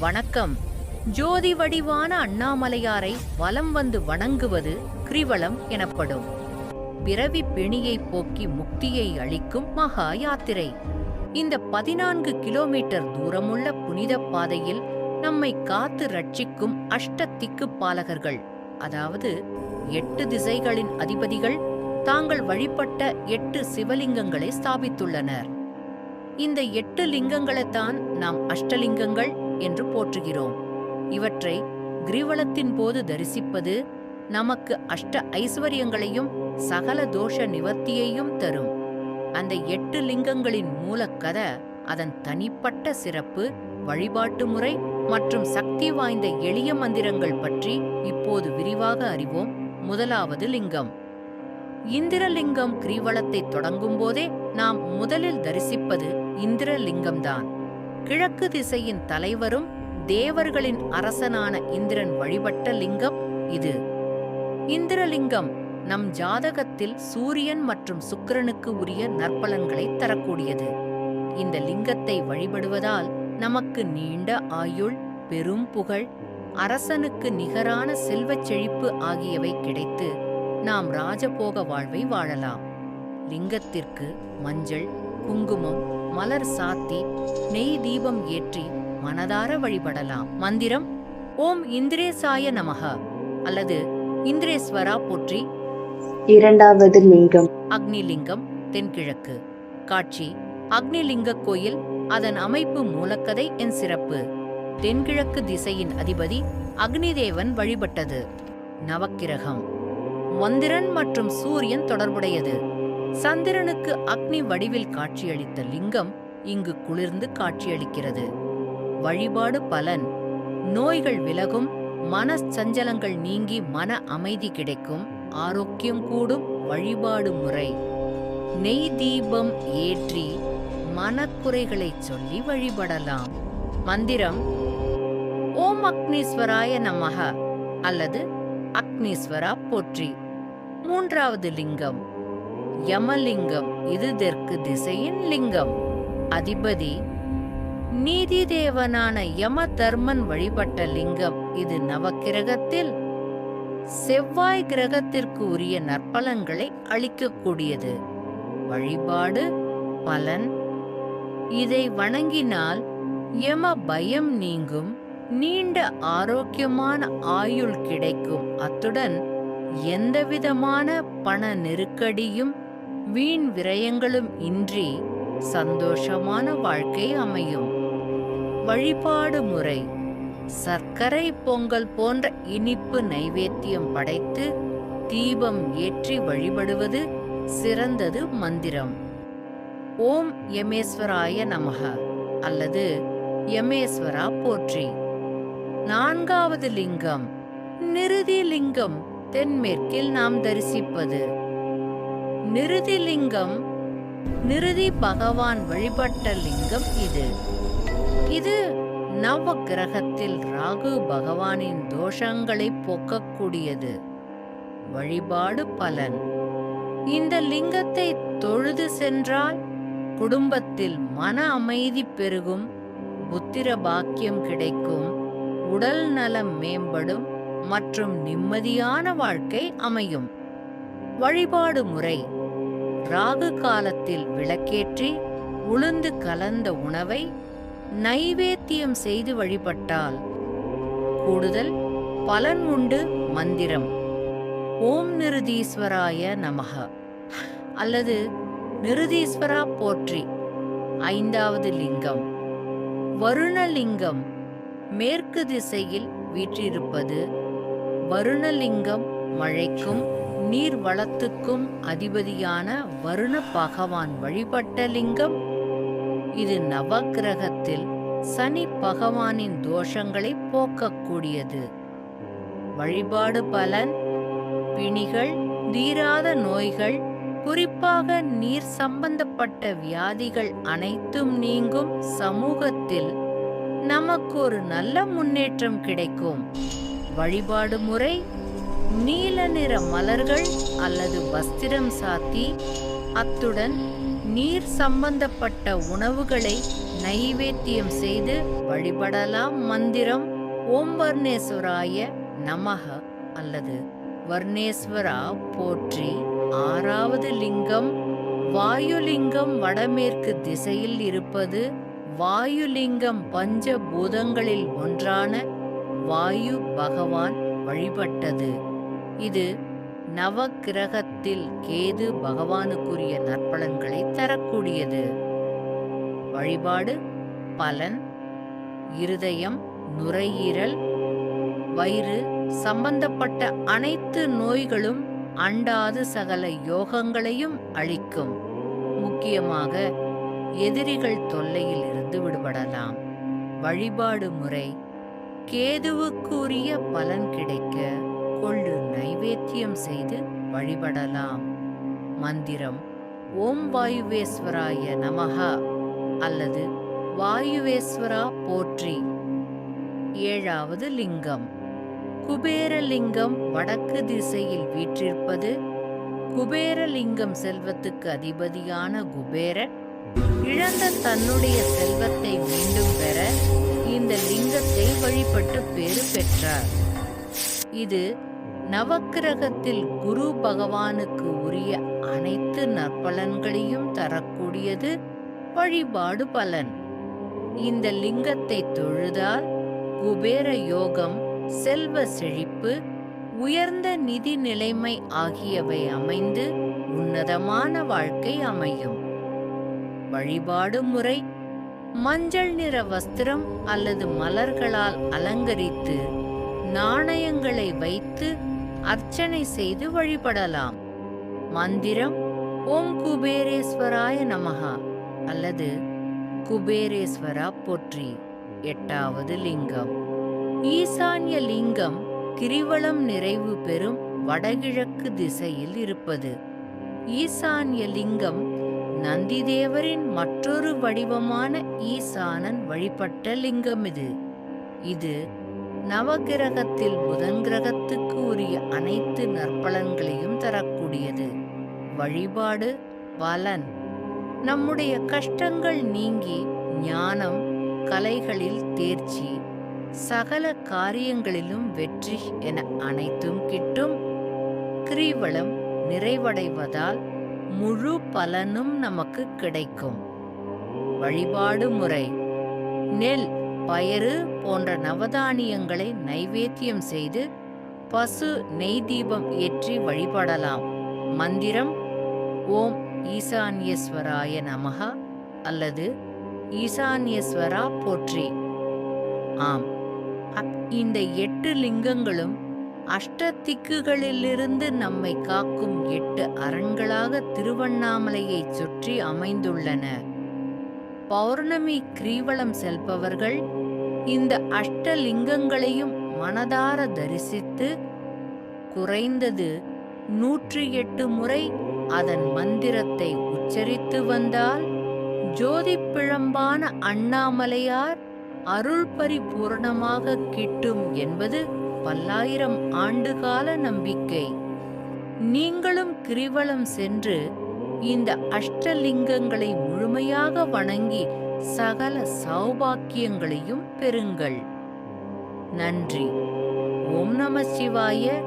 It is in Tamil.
வணக்கம். ஜோதி வடிவான அண்ணாமலையாரை வலம் வந்து வணங்குவது கிரிவலம் எனப்படும். பிறவி பிணியை போக்கி முக்தியை அளிக்கும் மகா யாத்திரை. இந்த பதினான்கு கிலோமீட்டர் தூரமுள்ள புனித பாதையில் நம்மை காத்து ரட்சிக்கும் அஷ்ட திக்கு பாலகர்கள் அதாவது எட்டு திசைகளின் அதிபதிகள் தாங்கள் வழிபட்ட எட்டு சிவலிங்கங்களை ஸ்தாபித்துள்ளனர். இந்த எட்டு லிங்கங்களைத்தான் நாம் அஷ்டலிங்கங்கள் என்று போற்றுகிறோம். இவற்றை கிரிவலத்தின் போது தரிசிப்பது நமக்கு அஷ்ட ஐஸ்வர்யங்களையும் சகல தோஷ நிவர்த்தியையும் தரும். அந்த எட்டு லிங்கங்களின் மூலக்கத அதன் தனிப்பட்ட சிறப்பு வழிபாட்டு முறை மற்றும் சக்தி வாய்ந்த எளிய மந்திரங்கள் பற்றி இப்போது விரிவாக அறிவோம். முதலாவது லிங்கம். இந்திரலிங்கம் கிரிவலத்தை தொடங்கும் போதே நாம் முதலில் தரிசிப்பது இந்திரலிங்கம்தான். கிழக்கு திசையின் தலைவரும் தேவர்களின் அரசனான இந்திரன் வழிபட்ட லிங்கம் இது. இந்திரலிங்கம் நம் ஜாதகத்தில் சூரியன் மற்றும் சுக்கிரனுக்கு உரிய நற்பலன்களை தரக்கூடியது. இந்த லிங்கத்தை வழிபடுவதால் நமக்கு நீண்ட ஆயுள் பெரும் புகழ் அரசனுக்கு நிகரான செல்வச் செழிப்பு ஆகியவை கிடைத்து நாம் ராஜபோக வாழ்வை வாழலாம். லிங்கத்திற்கு மஞ்சள் குங்குமம் மலர் சாத்தி நெய் தீபம் ஏற்றி மனதார வழிபடலாம். மந்திரம் ஓம் இந்திரேசாய நமக அல்லது இந்திரேஸ்வரா போற்றி. இரண்டாவது லிங்கம். அக்னிலிங்கம் தென்கிழக்கு. காட்சி அக்னிலிங்க கோயில் அதன் அமைப்பு மூலக்கதை என் சிறப்பு. தென்கிழக்கு திசையின் அதிபதி அக்னிதேவன் வழிபட்டது. நவக்கிரகம். மந்திரன் மற்றும் சூரியன் தொடர்புடையது. சந்திரனுக்கு அக்னி வடிவில் காட்சியளித்த லிங்கம் இங்கு குளிர்ந்து காட்சியளிக்கிறது. வழிபாடு பலன். நோய்கள் விலகும் மன சஞ்சலங்கள் நீங்கி மன அமைதி கிடைக்கும் ஆரோக்கியம் கூடும் வழிபாடு முறை. நெய் தீபம் ஏற்றி மனக்குறைகளை சொல்லி வழிபடலாம். மந்திரம் ஓம் அக்னீஸ்வராய நமக அல்லது அக்னீஸ்வரா போற்றி. மூன்றாவது லிங்கம் யமலிங்கம். இது தெற்கு திசையின் லிங்கம். அதிபதி நீதி தேவனான யம தர்மன் வழிபட்ட லிங்கம். இது நவக்கிரகத்தில் செவ்வாய் கிரகத்திற்கு உரிய நற்பலங்களை அளிக்கக்கூடியது. வழிபாடு பலன். இதை வணங்கினால் யம பயம் நீங்கும் நீண்ட ஆரோக்கியமான ஆயுள் கிடைக்கும். அத்துடன் எந்தவிதமான பண நெருக்கடியும் வீண் விரயங்களும் இன்றி சந்தோஷமான வாழ்க்கை அமையும். வழிபாடு முறை. சர்க்கரை பொங்கல் போன்ற இனிப்பு நைவேத்தியம் படைத்து தீபம் ஏற்றி வழிபடுவது சிறந்தது மந்திரம். ஓம் யமேஸ்வராய நமக. அல்லது யமேஸ்வரா போற்றி. நான்காவது லிங்கம். நிருதி லிங்கம். தென்மேற்கில் நாம் தரிசிப்பது. நிருதி லிங்கம் நிருதி பகவான் வழிபட்ட லிங்கம் இது. இது நவ கிரகத்தில் ராகு பகவானின் தோஷங்களை போக்கக்கூடியது. வழிபாடு பலன். இந்த லிங்கத்தை தொழுது சென்றால் குடும்பத்தில் மன அமைதி பெருகும் புத்திர பாக்கியம் கிடைக்கும் உடல் நலம் மேம்படும் மற்றும் நிம்மதியான வாழ்க்கை அமையும். வழிபாடு முறை. ராகு காலத்தில் விளக்கேற்றி உளுந்து கலந்த உணவை நைவேத்தியம் செய்து வழிபட்டால் கூடுதல் பலன் உண்டு மந்திரம். ஓம் நிருதீஸ்வராய நமக. அல்லது நிருதீஸ்வரா போற்றி. ஐந்தாவது லிங்கம். வருணலிங்கம். மேற்கு திசையில் வீற்றிருப்பது வருணலிங்கம் மழைக்கும் நீர் வளத்துக்கும் அதிபதியான வருண பகவான் வழிபட்ட லிங்கம். இது நவக்கிரகத்தில் சனி பகவானின் தோஷங்களை போக்கக்கூடியது. வழிபாடு பலன் பிணிகள் தீராத நோய்கள் குறிப்பாக நீர் சம்பந்தப்பட்ட வியாதிகள் அனைத்தும் நீங்கும் சமூகத்தில் நமக்கு ஒரு நல்ல முன்னேற்றம் கிடைக்கும். வழிபாடு முறை நீல நிற மலர்கள் அல்லது வஸ்திரம் சாத்தி அத்துடன் நீர் சம்பந்தப்பட்ட உணவுகளை நைவேத்தியம் செய்து வழிபடலாம் மந்திரம் ஓம் வர்ணேஸ்வராய நமக அல்லது வர்ணேஸ்வரா போற்றி. ஆறாவது லிங்கம் வாயுலிங்கம் வடமேற்கு திசையில் இருப்பது வாயுலிங்கம் பஞ்ச பூதங்களில் ஒன்றான வாயு பகவான் வழிபட்டது. இது நவக்கிரகத்தில் கேது பகவானுக்குரிய நற்பலன்களை தரக்கூடியது. வழிபாடு பலன் இருதயம் நுரையீரல் வயிறு சம்பந்தப்பட்ட அனைத்து நோய்களும் அண்டாது சகல யோகங்களையும் அளிக்கும். முக்கியமாக எதிரிகள் தொல்லையில் இருந்து விடுபடலாம். வழிபாடு முறை கேதுவுக்குரிய பலன் கிடைக்க கொண்டு நைவேத்தியம் செய்து வழிபடலாம். மந்திரம் ஓம் வாயுவேஸ்வராய நமஹா அல்லது வாயுவேஸ்வரா போற்றி ஏழாவது லிங்கம் குபேரலிங்கம் வடக்கு திசையில் வீற்றிருப்பது குபேரலிங்கம் செல்வத்துக்கு அதிபதியான குபேரன் இழந்த தன்னுடைய செல்வத்தை மீண்டும் பெற இந்த லிங்கத்தை வழிபட்டு பேறு பெற்றார். இது நவக்கிரகத்தில் குரு பகவானுக்கு உரிய அனைத்து நற்பலன்களையும் தரக்கூடியது வழிபாடு பலன். இந்த லிங்கத்தை தொழுதால் குபேர யோகம் செல்வ செழிப்பு உயர்ந்த நிதி நிலைமை ஆகியவை அமைந்து உன்னதமான வாழ்க்கை அமையும். வழிபாடு முறை மஞ்சள் நிற வஸ்திரம் அல்லது மலர்களால் அலங்கரித்து நாணயங்களை வைத்து அர்ச்சனை செய்து வழிபடலாம். மந்திரம் ஓம் குபேரேஸ்வராய நமகா அல்லது குபேரேஸ்வரா போற்றி. எட்டாவது லிங்கம். ஈசான்ய லிங்கம் கிரிவலம் நிறைவு பெறும் வடகிழக்கு திசையில் இருப்பது. ஈசான்ய லிங்கம் நந்திதேவரின் மற்றொரு வடிவமான ஈசானன் வழிபட்ட லிங்கம் இது. இது நவகிரகத்தில் புதன் கிரகத்துக்கு உரிய அனைத்து நற்பலன்களையும் தரக்கூடியது. வழிபாடு பலன். நம்முடைய கஷ்டங்கள் நீங்கி ஞானம் கலைகளில் தேர்ச்சி சகல காரியங்களிலும் வெற்றி என அனைத்தும் கிட்டும். கிரீவளம் நிறைவடைவதால் முழு பலனும் நமக்கு கிடைக்கும். வழிபாடு முறை. நெல் பயறு போன்ற நவதானியங்களை நைவேத்தியம் செய்து பசு நெய் தீபம் ஏற்றி வழிபடலாம். மந்திரம் ஓம் ஈசான்யஸ்வராய நமகா அல்லது ஈசான்யஸ்வரா போற்றி. ஆம். இந்த எட்டு லிங்கங்களும் அஷ்ட திக்குகளிலிருந்து நம்மை காக்கும் எட்டு அரண்களாக திருவண்ணாமலையைச் சுற்றி அமைந்துள்ளன. பௌர்ணமி கிரீவலம் செல்பவர்கள் இந்த அஷ்டலிங்கங்களையும் மனதார தரிசித்து குறைந்தது நூற்றி எட்டு முறை அதன் மந்திரத்தை உச்சரித்து வந்தால் ஜோதி பிழம்பான அண்ணாமலையார் அருள் பரிபூர்ணமாக கிட்டும் என்பது பல்லாயிரம் ஆண்டுகால நம்பிக்கை. நீங்களும் கிரிவலம் சென்று இந்த அஷ்டலிங்கங்களை முழுமையாக வணங்கி சகல சௌபாக்கியங்களையும் பெறுங்கள். நன்றி. ஓம் நம சிவாய.